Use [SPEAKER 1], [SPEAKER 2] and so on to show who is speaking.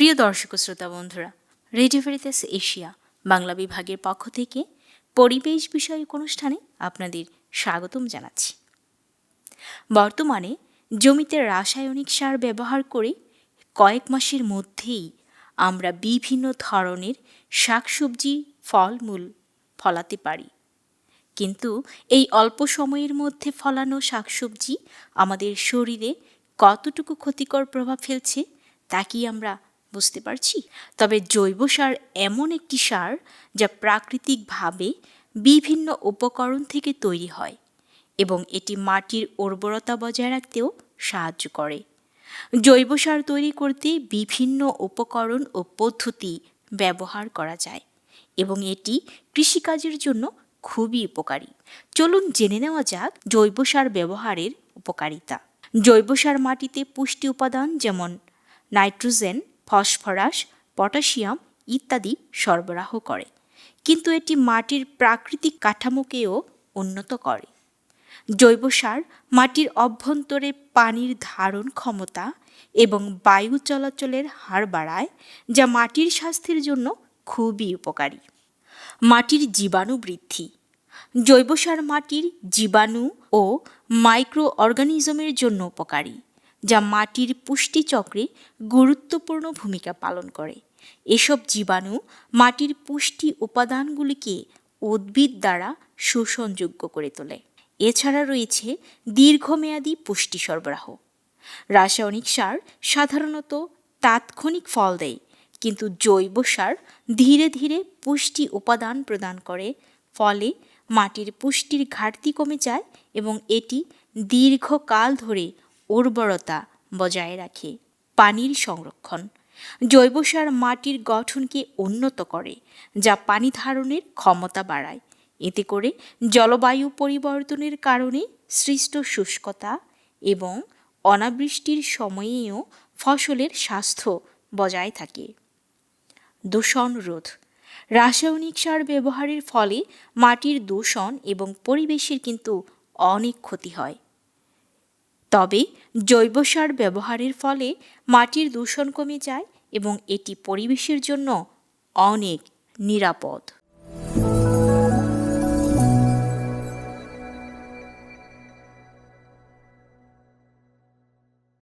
[SPEAKER 1] প্রিয় দর্শক শ্রোতা বন্ধুরা রেডিও ভেরিতাস এশিয়া বাংলা বিভাগের পক্ষ থেকে পরিবেশ বিষয়ক অনুষ্ঠানে আপনাদের স্বাগতম জানাচ্ছি। বর্তমানে জমিতে রাসায়নিক সার ব্যবহার করে কয়েক মাসের মধ্যেই আমরা বিভিন্ন ধরনের শাকসবজি ফলমূল ফলাতে পারি। কিন্তু এই অল্প সময়ের মধ্যে ফলানো শাকসবজি আমাদের শরীরে কতটুকু ক্ষতিকর প্রভাব ফেলছে তা কি আমরা বুঝতে পারছি? তবে জৈব সার এমন একটি সার যা প্রাকৃতিকভাবে বিভিন্ন উপকরণ থেকে তৈরি হয় এবং এটি মাটির উর্বরতা বজায় রাখতেও সাহায্য করে। জৈব সার তৈরি করতে বিভিন্ন উপকরণ ও পদ্ধতি ব্যবহার করা যায় এবং এটি কৃষিকাজের জন্য খুবই উপকারী। চলুন জেনে নেওয়া যাক জৈব সার ব্যবহারের উপকারিতা। জৈব সার মাটিতে পুষ্টি উপাদান যেমন নাইট্রোজেন ফসফরাস, পটাশিয়াম ইত্যাদি সরবরাহ করে। কিন্তু এটি মাটির প্রাকৃতিক কাঠামোকেও উন্নত করে। জৈব সার, মাটির অভ্যন্তরে পানির ধারণ ক্ষমতা এবং বায়ু চলাচলের হার বাড়ায়, যা মাটির স্বাস্থ্যের জন্য খুবই উপকারী। মাটির জীবাণু বৃদ্ধি। জৈব সার মাটির জীবাণু ও মাইক্রো অর্গানিজমের জন্য উপকারী। যা মাটির পুষ্টিচক্রে গুরুত্বপূর্ণ ভূমিকা পালন করে। এসব জীবাণু মাটির পুষ্টি উপাদানগুলিকে উদ্ভিদ দ্বারা শোষণযোগ্য করে তোলে। এছাড়া রয়েছে দীর্ঘমেয়াদী পুষ্টি সরবরাহ। রাসায়নিক সার সাধারণত তাৎক্ষণিক ফল দেয়, কিন্তু জৈব সার ধীরে ধীরে পুষ্টি উপাদান প্রদান করে, ফলে মাটির পুষ্টির ঘাটতি কমে যায় এবং এটি দীর্ঘকাল ধরে উর্বরতা বজায় রাখে। পানির সংরক্ষণ। জৈব সার মাটির গঠনকে উন্নত করে, যা পানি ধারণের ক্ষমতা বাড়ায়। এতে করে জলবায়ু পরিবর্তনের কারণে সৃষ্ট শুষ্কতা এবং অনাবৃষ্টির সময়েও ফসলের স্বাস্থ্য বজায় থাকে। দূষণ রোধ। রাসায়নিক সার ব্যবহারের ফলে মাটির দূষণ এবং পরিবেশের কিন্তু অনেক ক্ষতি হয়। তবে জৈব সার ব্যবহারের ফলে মাটির দূষণ কমে যায় এবং এটি পরিবেশের জন্য অনেক নিরাপদ।